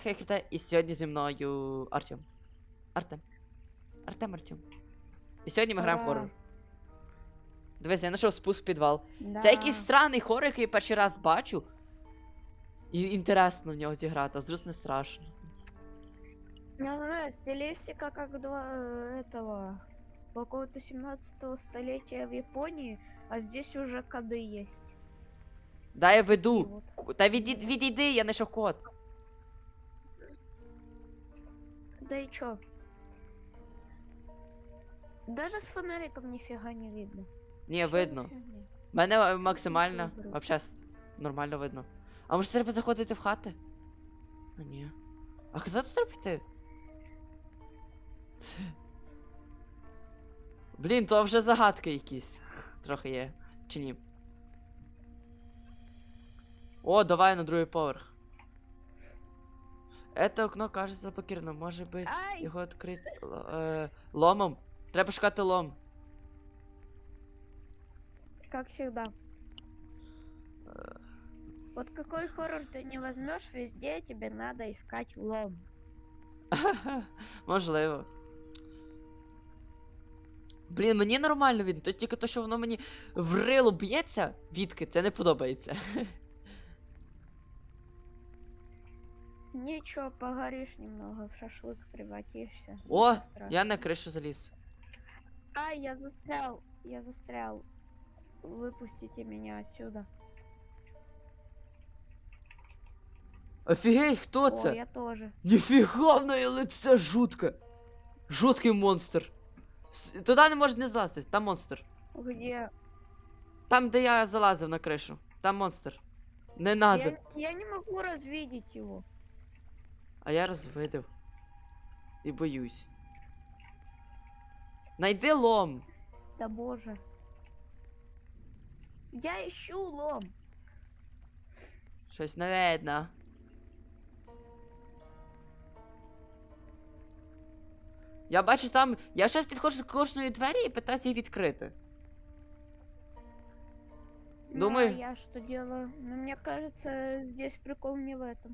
хай хай і сьогодні зі мною Артем. Артем. Артем Артем. І сьогодні ми граємо в Ура. хоррор. Дивись, я знайшов спуск в підвал. Да. Це якийсь странний хоррор, який я перший раз бачу. І інтересно в нього зіграти, а з другої не страшно. Не знаю, стилистика как два э, этого какого-то 17 столетия в Японии, а здесь уже коды есть. Да, я И веду. вот. Ку- Та відій- відійди, я знайшов код. Да и чё? Даже с фонариком нифига не видно. Ні, Чё видно. Мене максимально. Добре. Вообще с- нормально видно. А може треба заходити в хати? А ні. А куди тут треба йти? Це... Блін, то вже загадки якісь. Трохи є. Чи ні? О, давай на другий поверх. Это окно кажется заблокировано. Може би Ай! його відкрити л- е, ломом? Треба шукати лом. Как всегда. Вот какой хоррор ты не возьмешь, везде тебе надо искать лом. Можливо. Блін, мені нормально видно, то тільки то, що воно мені в рило б'ється, відки, це не подобається. Ничего, погоришь немного, в шашлык превратишься. О, Ничего страшного. я на кришу заліз. Ай, я застрял, я застрял. Выпустите меня отсюда. Офігеть, хто О, це? я тоже. Ніфіга в неї лице жутке. Жуткий монстр. С- Туди не можна не злазити, там монстр. Где? Там, де я залазив на кришу. Там монстр. Не надо. Я, я не могу развидеть его. А я розвидив. І боюсь. Найди лом. Да боже. Я ищу лом. Щось не видно. Я бачу там. Я щось підходжу до кожної двері і питаюся їх відкрити. Ну, Думаю- а я что делаю? Ну, мне кажется, здесь прикол не в этом.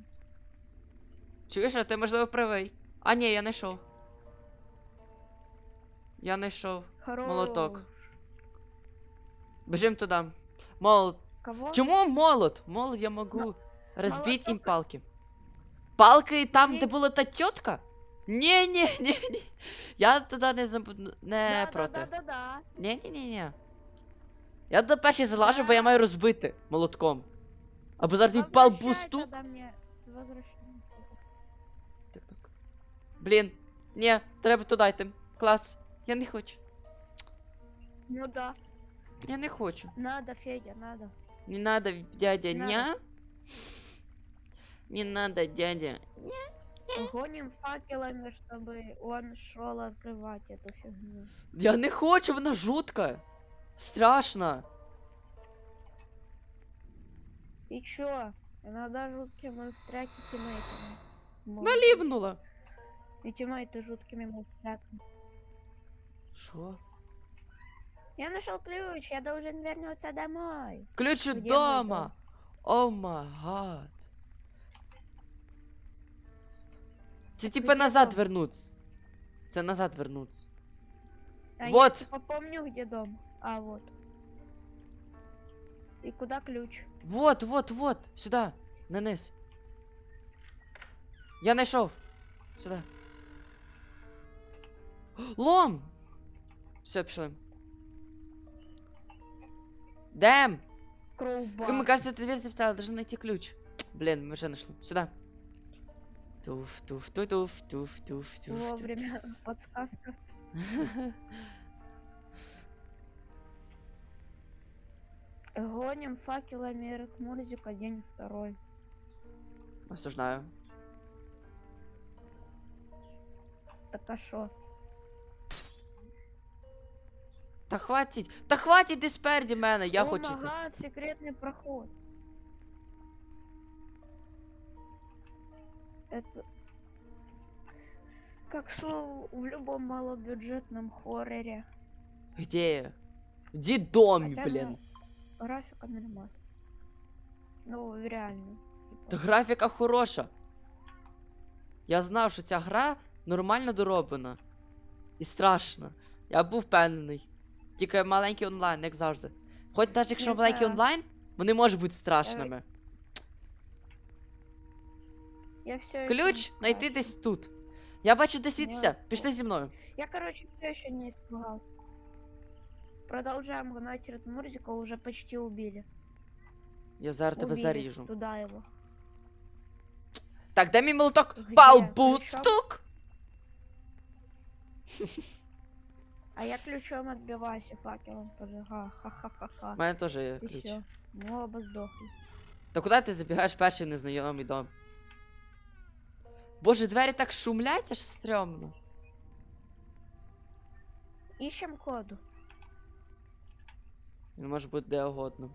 Чуєш, а ти можливо правий. А ні, я знайшов. Я знайшов. Хорош. Молоток. Біжим туди. Молот. Кого? Чому молот? Молот я можу розбити їм палки. Палки там, де була та тітка? Ні, ні, ні, ні. Я туди не заб... не да, проти. Да, да, да, да. Ні, ні, ні, ні. Я до перший залажу, бо я маю розбити молотком. Або зараз мій пал Возвращай бусту. тогда мне. Возвращай. Так, так. Блін, ні, треба туди йти. Клас. Я не хочу. Ну да. Я не хочу. Надо, Федя, надо. Не надо, дядя, Надо. ня. Не надо, дядя. Гоним факелами, чтобы он шел открывать эту фигню. Я не хочу, вона жутка. Страшно. И чё? Иногда жуткие монстряки тиммейтами. могут быть. Налівнула. И тиммейты жуткими монстряками. Що? Я нашел ключ, я должен вернуться домой. Ключ Где дома. дом? О май гад. Це типа назад дом? вернуться. Це назад вернуться. А Вот. я типа помню, где дом. А, вот. И куда ключ? Вот, вот, вот. Сюди. На низ. Я знайшов. Сюди. Лом! Все, пішли. Дем! Кроуба. Мне кажется, эта дверь запитала, должен найти ключ. Блин, мы уже нашли. Сюда. Туф, туф, туф, туф, туф, туф, туф. Вовремя подсказка. Гоним факелами Эрик Мурзика день второй. Осуждаю. Так а шо? Та хватить! Та хватить ти спереді мене, я О, хочу. йти. мага, секретный проход. Это... Как шло в любом малобюджетном хорроре. Где я? В дідомі, Хотя, блін. ну, Графика нормас. Ну, реально. типа. Та графіка хороша. Я знав, що ця гра нормально дороблена. І страшна. Я був впевнений. Тільки маленький онлайн, як завжди. Хоч навіть якщо Ну, маленький онлайн, вони можуть бути страшними. Я все Ключ знайти десь тут. Я бачу, десь світиться. Пішли зі мною. Я, короче, все еще не испугал. Продолжаем гнать Ред Мурзика, уже почти убили. Я зараз тебе Убили заріжу. Туда его. Так, де мій молоток? Где? А я ключом отбиваюсь и факелом поджигаю. Ха-ха-ха-ха. У мене теж є ключ. все. Мы оба сдохли. Та куди ти забігаєш в перший незнайомий дом? Боже, двері так шумлять, аж стрьомно. Ищем коду. Він може бути де угодно.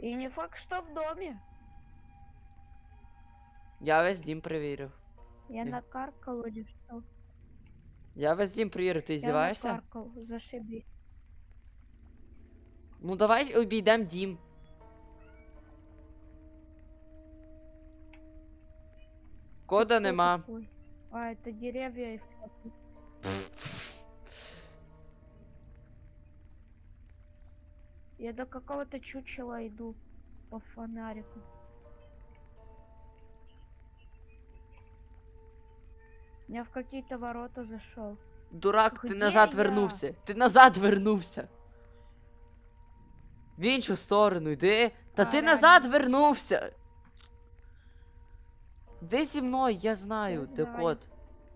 И не факт, что в доме. Я весь дім перевірив. Я Не. накаркал или что? Я весь дім перевірив, ти Я здіваєшся? накаркал, зашибись. Ну давай обійдемо дім. Кода Кто нема. такой? А, это деревья и всякие. Я до какого-то чучела иду по фонарику. Я в какие-то ворота зашел. Дурак, ти Где назад я? вернувся. Ти назад вернувся. В іншу сторону йди. Та А, ти реально. назад вернувся. Де зі мною? Я знаю, де знаю. код.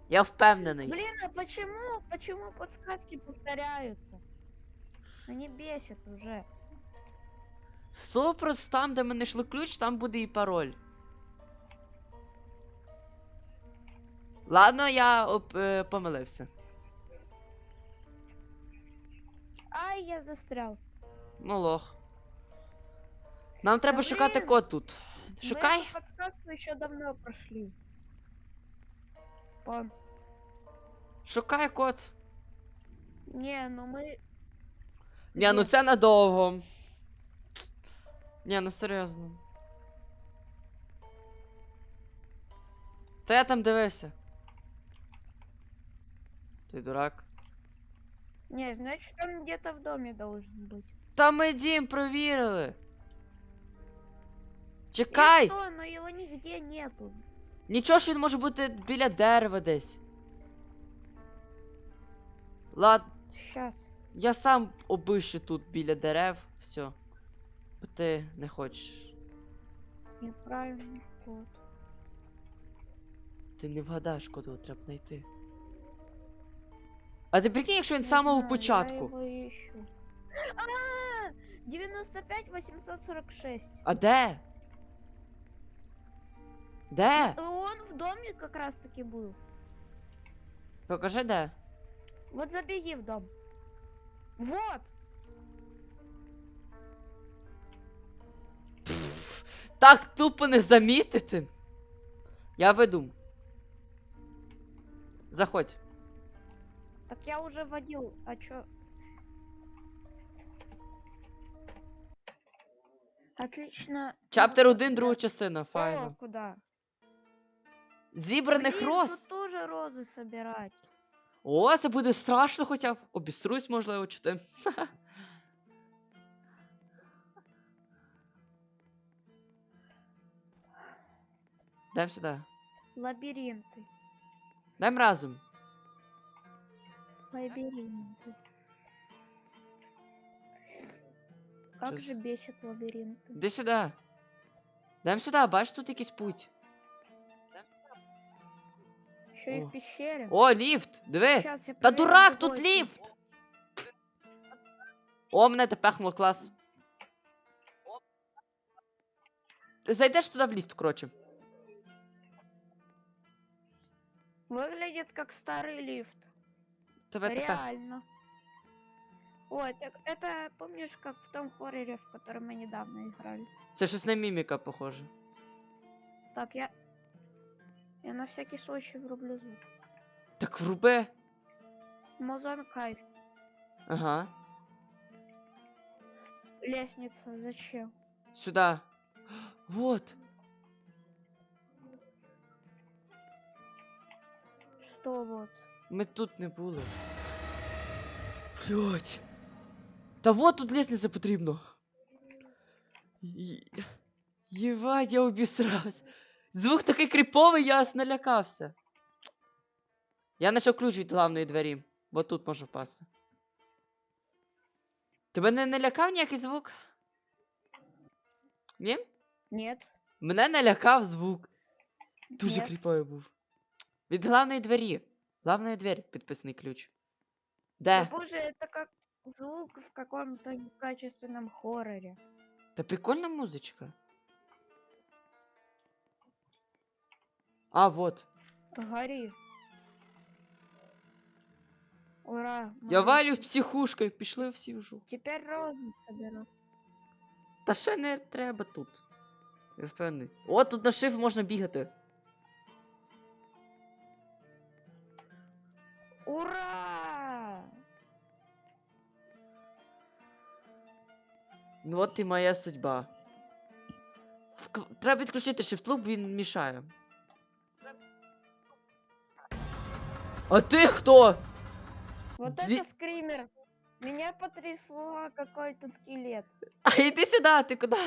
Я впевнений. Блин, а почему, почему подсказки повторяются? Они бесят уже. Супрос там, де ми знайшли ключ, там буде і пароль. Ладно, я об, е, помилився. Ай, я застрял. Ну лох. Нам треба Та шукати блін. код тут. Мы Шукай. эту подсказку еще давно прошли. По... Шукай код. Не, ну мы... Ні, ну Де? це надовго. Ні, ну серйозно. Та я там дивився. Ти дурак. Не, значит он где-то в доме должен быть. Та ми дім провірили. Чекай! что? Но его нигде нету. Нічого, що він може бути біля дерева десь. Ладно, Сейчас. я сам обищу тут біля дерев. Все. Бо ти не хочеш. Неправильный код. Ти не вгадаєш, куди його треба знайти. А ти прикинь, якщо він з самого початку. Я его ищу. А, 95 846. А де? Де? Он в доме как раз таки был. Покажи де. Вот забеги в дом. Вот. Так тупо не замітити. Я веду. Заходь. Так я уже водил. А чё? Отлично. Чаптер Ну, 1, друга да. частина, О, файно. куда? Зібраних Блин, роз. Тут тоже розы собирать. О, це буде страшно хоча б. Обіструсь, можливо, чи ти. Дайм сюди. Лабиринты. Дайм разом. Лабиринты. Как Чё же бесит лабиринты. Іди сюди. Дайм сюди, бачиш, тут якийсь путь. Еще и О. в пещере. О, ліфт! Диви! Щас я Та проверю, дурак, другой тут путь. ліфт! О, мене те пехнуло клас. Ти зайдеш туди в ліфт, коротше. Выглядит как старый лифт. Тебе така. Реально. Ой, так это, помнишь, как в том хорроре, в котором мы недавно играли? Це щось на мимика похоже. Так, я... Я на всякий случай врублю звук. Так вруби. Музон кайф. Ага. Лестница, зачем? Сюда. Вот. Что вот? Ми тут не були. Блять. Та вот тут лестниця потрібно. Є- Єбать, я обісрався. Звук такий кріповий, я аж налякався. Я знайшов ключ від главної двері, бо тут можу впасти. Тебе не налякав ніякий звук? Ні? Нет. Мене налякав звук. Дуже Нет. кріповий був. Від главної двері. Главная дверь, підписаний ключ. Да Де? боже, это как звук в каком-то качественном хорроре. Та прикольна музичка. А, вот. Гори. Ура. Я мы валю в психушку, пішли всі в жук. Теперь розы соберу. Та ще не треба тут. Я впевнений. О, тут на шиф можна бігати. Ура! Ну от і моя судьба. Вк- Треба відключити шифтлук, він мішає. А ти хто? Вот Ди- это скример. Меня потрясло какой-то скелет. А йди сюди, ти куди?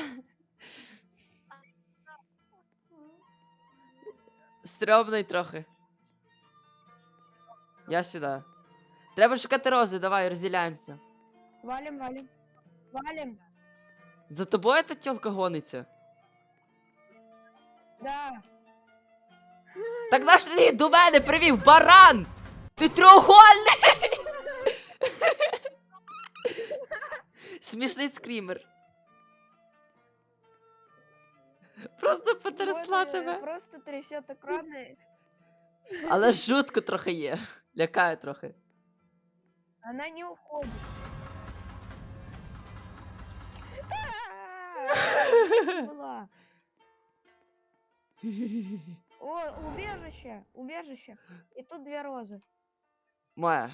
Стрьомний трохи. Я сюди. Треба шукати рози, давай, розділяємося. Валим, валим. Валим. За тобою та тьолка гониться. Да. Так наш ти до мене привів баран! Ти треугольний! Смішний скрімер. Просто потрясла Боже, тебе. Просто трясет экраны. Але жутко трохи є. Лякає трохи. Она не уходит. Была. О, убежище, убежище. И тут две розы. Моя.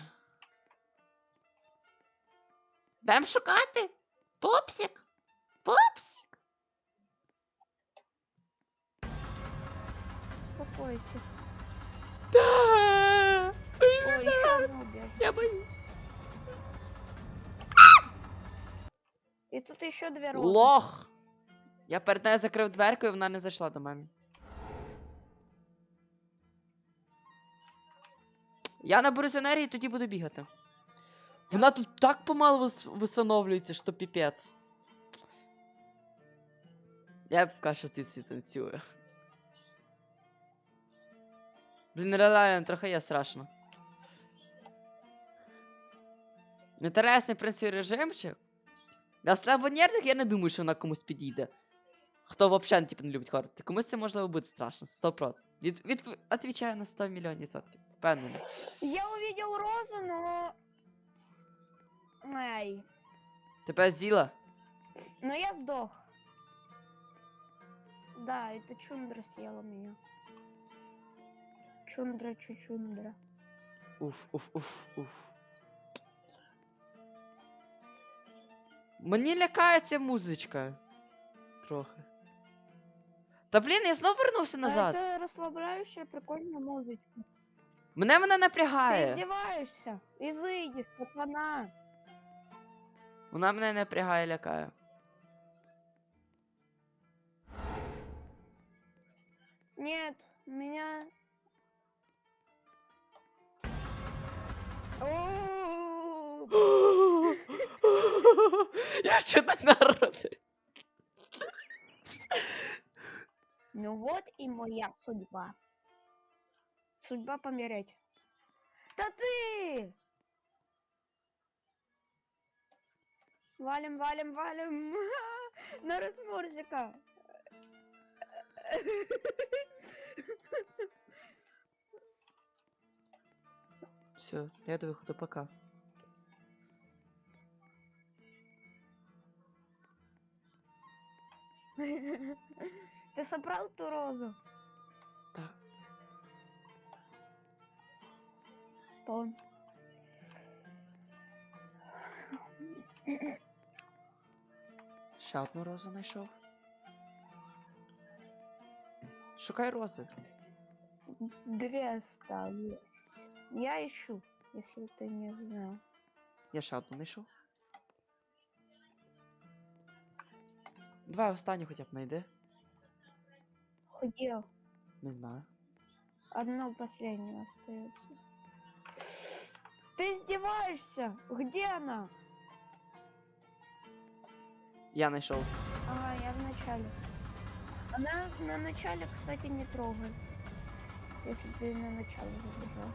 Дам шукати? Попсик. Попсик. Успокойся. Тут еще две розы. Лох. Я перед нею закрив дверку, і вона не зайшла до мене. Я наберусь енергії, тоді буду бігати. Вона тут так помало висановлюється, що піпець. Я поки що тут танцюю. Блін, реально, трохи є страшно. Інтересний, в принципі, режимчик. Для слабонервних я не думаю, що вона комусь підійде. Хто взагалі типу, не любить хоррор. Та Комусь це можливо буде страшно. 100%. Від, від, відвічаю на 100 мільйонів відсотків. Впевнений. Я увидел розу, но... Ай. Тебе з'їла? Но я сдох. Да, это чундра съела меня. Чундра, чучундра. Уф, уф, уф, уф. Мені лякає ця музичка. Трохи. Та блін, я знов вернувся назад. Это расслабляющая, прикольная музычка. Мене вона Ты напрягає. издеваешься? Изыди, сатана. Вона мене напрягає, лякає. Нет, меня... О, Я что-то народи. Ну вот и моя судьба. Судьба помереть. Да ты! Валим, валим, валим. Народ Мурзика. Все, я до виходу, пока. Ты собрал ту розу? Так. Пон. Ще одну розу знайшов. Шукай рози. Две осталось. Я ищу, если ты не знал. Я ще одну знайшов. Давай останню хоча б знайди. Где? Не знаю. Одно последнее остается. Ты издеваешься? Где она? Я знайшов. Ага, я в начале. Она на начале, кстати, не трогай. Если ты на начало забежал.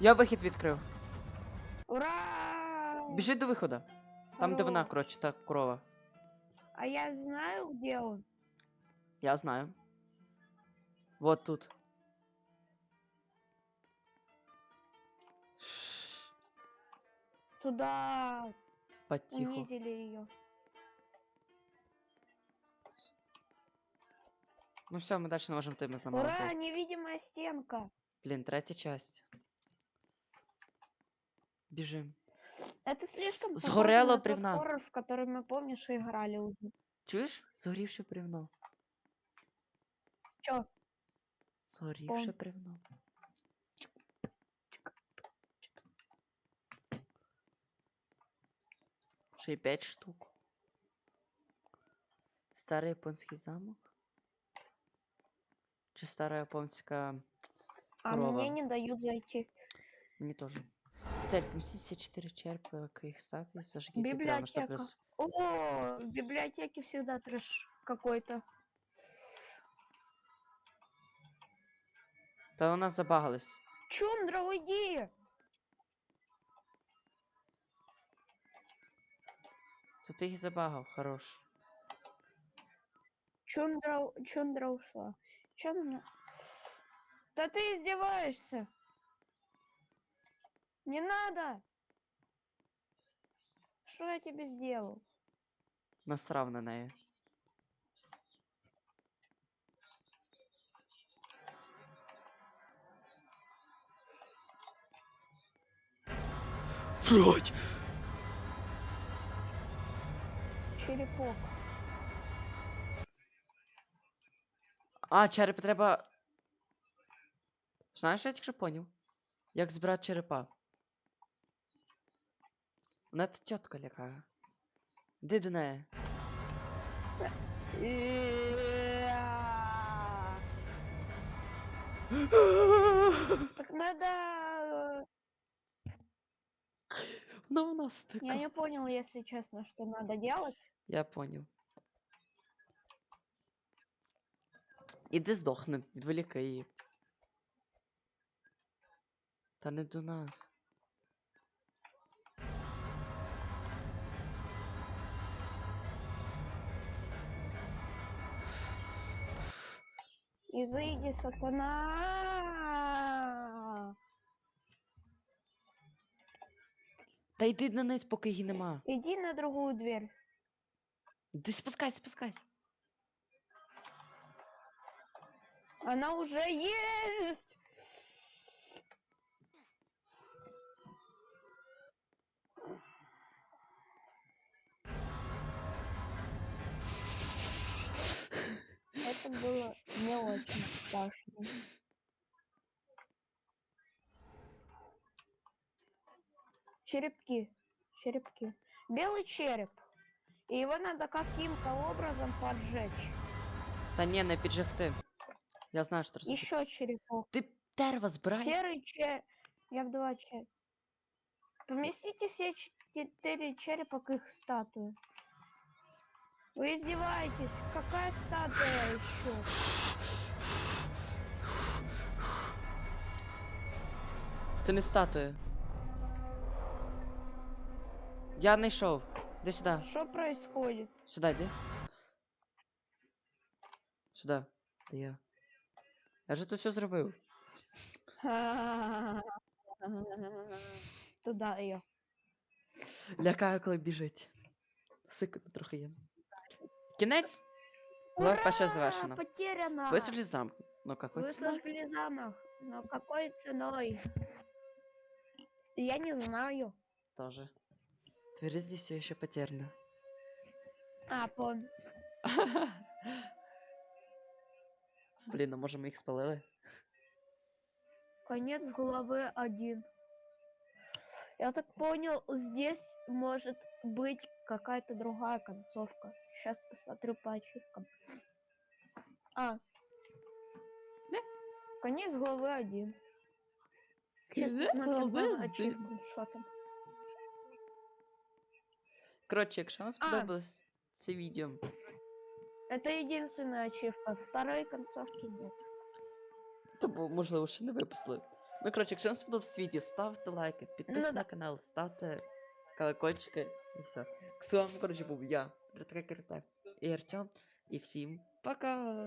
Я вихід відкрив. Ура! Біжи до виходу. Там, де вона, Здорово. коротше, та корова. А я знаю, где он. Я знаю. Вот тут. Туда Потихо. унизили ее. Ну все, ми далі не можемо тими зламати. Ура, невидимая стенка. Блін, третя часть. Біжим. Это слишком похоже Сгорело на тот бревна. хоррор, в который мы, помнишь, играли уже. Чуєш? Згорівше бревно. Чё? Згорівше Пом- бревно. Ще й п'ять штук. Старий японський замок. Чи стара японська А Корова. мне не дают зайти. Мені теж. Цель поместить все четыре черпа к их статуе, сожгите прямо, что Библиотека. плюс. О, в библиотеке всегда трэш какой-то. Та вона забагалась. Чундра, уйди! То ти їх забагав, хорош. Чундра, Чундра ушла. Чё она? Да ты издеваешься! Не надо! Что я тебе сделал? Насрав на неї. Блять! Черепок. А, черепи треба. Знаєш, я тільки що поняв? Як збирати черепа. Вона та тітка лякає. Іди до неї. Так надо... э, у нас така. Я не понял, если честно, что надо делать. Я поняв. Іди здохни, відволікай її. Та не до нас. Изыди, сатана! Та йди на низ, поки її нема. Иди на другую дверь. Ти спускайся, спускайся. Она уже есть! Это было не очень страшно. Черепки. Черепки. Белый череп. И его надо каким-то образом поджечь. Та ні, не піджигти. Я знаю, що ти розумієш. Еще черепок. Ти дерева збирай. Серый череп. Я в два черепа. Поместите все четыре черепа к их статуе. Вы издеваетесь? Какая статуя еще? Це не статуя. Я не йшов. Іди сюди. Что происходит? Сюди йди. Сюди. Де я. Я же тут все зробив. Туда ее. Лякаю, коли біжить. Сикотно трохи є. Кінець? Глава перша завершена. Потеряно. Висаджи замок. Ну какой Вы цена? сожгли замок. Но какой ценой? Я не знаю. Тоже. Твери здесь все еще потеряно. А, помню. Блін, а може ми їх спалили? Конец главы 1. Я так понял, здесь может быть какая-то другая концовка. Сейчас посмотрю по ачивкам. А. Да? Конец главы 1. Сейчас Конец посмотрим главы по 1. ачивкам, что там. Коротше, якщо вам А. сподобалось це відео, Это единственная ачивка. Второй концовки нет. то бо, можливо ще не випустили. Ну, коротше, якщо вам сподобалось це відео, ставте лайки, підписуйтесь да. на канал, ставте колокольчики і все. З вами, коротше, був я, Браттрекер і Артем. І всім пока!